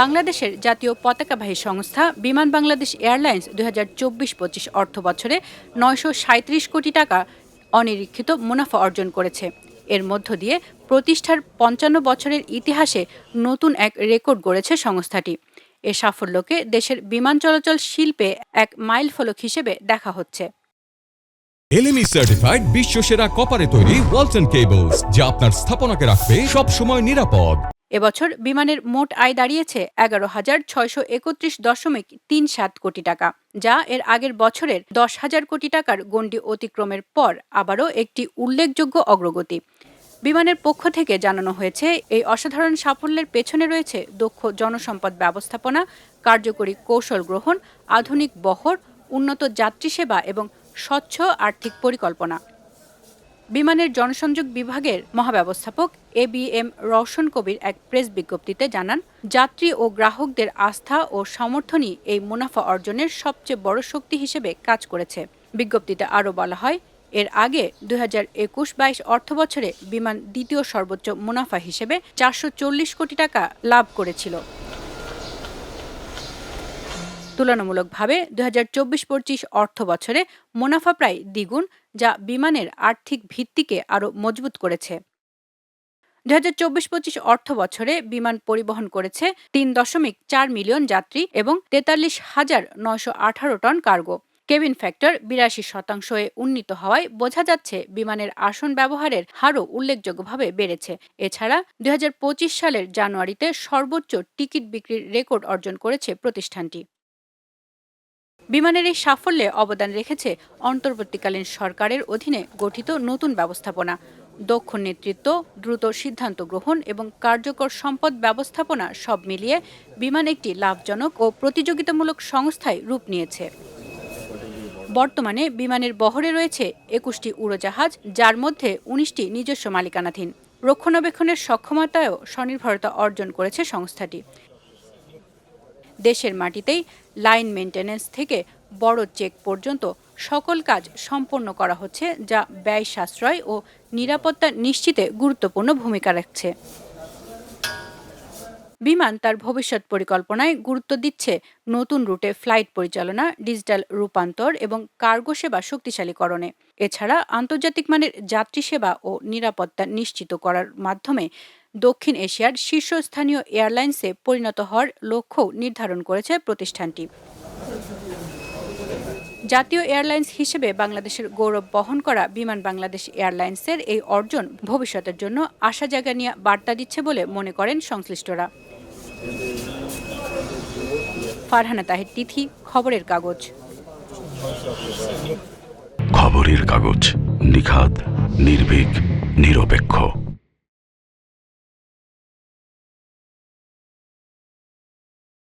বাংলাদেশের জাতীয় পতাকাবাহী সংস্থা বিমান বাংলাদেশ এয়ারলাইন্স দুই হাজার চব্বিশ পঁচিশ অর্থ বছরে নয়শো সাঁত্রিশ কোটি টাকা অনিরীক্ষিত মুনাফা অর্জন করেছে। এর মধ্য দিয়ে প্রতিষ্ঠার পঞ্চান্ন বছরের ইতিহাসে নতুন এক রেকর্ড গড়েছে সংস্থাটি। এ সাফল্যকে দেশের বিমান চলাচল শিল্পে এক মাইল ফলক হিসেবে দেখা হচ্ছে। এলএমই সার্টিফাইড বিশ্ব সেরা কপারে তৈরি ওয়ালটন কেবলস যা আপনার স্থাপনাকে রাখবে সব সময় নিরাপদ। এবছর বিমানের মোট আয় দাঁড়িয়েছে এগারো হাজার ছয়শো একত্রিশ দশমিক তিন সাত কোটি টাকা, যা এর আগের বছরের দশ হাজার কোটি টাকার গণ্ডি অতিক্রমের পর আবারও একটি উল্লেখযোগ্য অগ্রগতি। বিমানের পক্ষ থেকে জানানো হয়েছে, এই অসাধারণ সাফল্যের পেছনে রয়েছে দক্ষ জনসম্পদ ব্যবস্থাপনা, কার্যকরী কৌশল গ্রহণ, আধুনিক বহর, উন্নত যাত্রী সেবা এবং স্বচ্ছ আর্থিক পরিকল্পনা। বিমানের জনসংযোগ বিভাগের মহাব্যবস্থাপক A B M Roushan Kabir এক প্রেস বিজ্ঞপ্তিতে জানান, যাত্রী ও গ্রাহকদের আস্থা ও সমর্থনই এই মুনাফা অর্জনের সবচেয়ে বড় শক্তি হিসেবে কাজ করেছে। বিজ্ঞপ্তিতে আরও বলা হয়, এর আগে দুই হাজার একুশ বাইশ অর্থ বছরে বিমান দ্বিতীয় সর্বোচ্চ মুনাফা হিসেবে চারশো চল্লিশ কোটি টাকা লাভ করেছিল। তুলনামূলকভাবে দুই হাজার চব্বিশ পঁচিশ অর্থ বছরে মুনাফা প্রায় দ্বিগুণ, যা বিমানের আর্থিক ভিত্তিকে আরও মজবুত করেছে। দুই হাজার চব্বিশ পঁচিশ অর্থ বছরে বিমান পরিবহন করেছে তিন দশমিক চার মিলিয়ন যাত্রী এবং তেতাল্লিশ হাজার নয়শো আঠারো টন কার্গো। কেবিন ফ্যাক্টর বিরাশি শতাংশ শতাংশে উন্নীত হওয়ায় বোঝা যাচ্ছে বিমানের আসন ব্যবহারের হারও উল্লেখযোগ্যভাবে বেড়েছে। এছাড়া দুই হাজার পঁচিশ সালের জানুয়ারিতে সর্বোচ্চ টিকিট বিক্রির রেকর্ড অর্জন করেছে প্রতিষ্ঠানটি। বিমানের এই সাফল্যে অবদান রেখেছে অন্তর্বর্তীকালীন সরকারের অধীনে গঠিত নতুন ব্যবস্থাপনা। দক্ষ নেতৃত্ব, দ্রুত সিদ্ধান্ত গ্রহণ এবং কার্যকর সম্পদ ব্যবস্থাপনা সব মিলিয়ে বিমান একটি লাভজনক ও প্রতিযোগিতামূলক সংস্থায় রূপ নিয়েছে। বর্তমানে বিমানের বহরে রয়েছে একুশটি উড়োজাহাজ, যার মধ্যে উনিশটি নিজস্ব মালিকানাধীন। রক্ষণাবেক্ষণের সক্ষমতায়ও স্বনির্ভরতা অর্জন করেছে সংস্থাটি। দেশের মাটিতেই লাইন মেনটেন্যান্স থেকে বড় চেক পর্যন্ত সকল কাজ সম্পন্ন করা হচ্ছে, যা ব্যয় সাশ্রয় ও নিরাপত্তা নিশ্চিতে গুরুত্বপূর্ণ ভূমিকা রাখছে। বিমান তার ভবিষ্যৎ পরিকল্পনায় গুরুত্ব দিচ্ছে নতুন রুটে ফ্লাইট পরিচালনা, ডিজিটাল রূপান্তর এবং কার্গো সেবা শক্তিশালীকরণে। এছাড়া আন্তর্জাতিক মানের যাত্রী সেবা ও নিরাপত্তা নিশ্চিত করার মাধ্যমে দক্ষিণ এশিয়ার শীর্ষস্থানীয় এয়ারলাইন্সে পরিণত হওয়ার লক্ষ্য নির্ধারণ করেছে প্রতিষ্ঠানটি। জাতীয় এয়ারলাইন্স হিসেবে বাংলাদেশের গৌরব বহন করা বিমান বাংলাদেশ এয়ারলাইন্সের এই অর্জন ভবিষ্যতের জন্য আশা জায়গা নিয়ে বার্তা দিচ্ছে বলে মনে করেন সংশ্লিষ্টরা। ফারহানা তাহির, তিথি, খবরের কাগজ। খবরের কাগজ নিখাত নির্ভীক, নিরপেক্ষ।